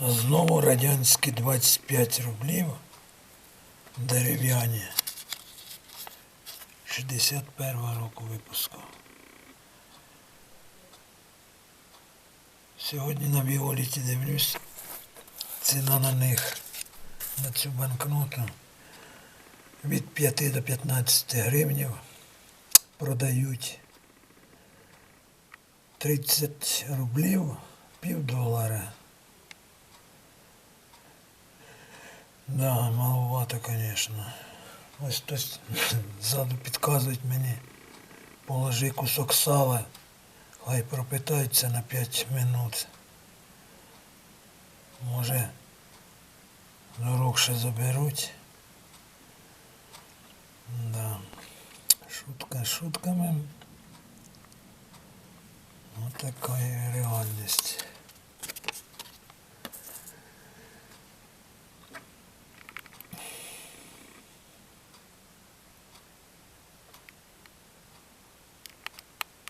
Знову радянські 25 рублів дерев'яні. 61 року випуску. Сьогодні на Біоліті дивлюсь, ціна на них, на цю банкноту від 5 до 15 гривнів продають 30 рублів, пів долара. Да, маловато, конечно. Ось хтось ззаду підказують мені, положи кусок сала, хай пропитаються на 5 минут. Може, до рук ще заберуть. Да. Шутка шутками. Вот такая реальность.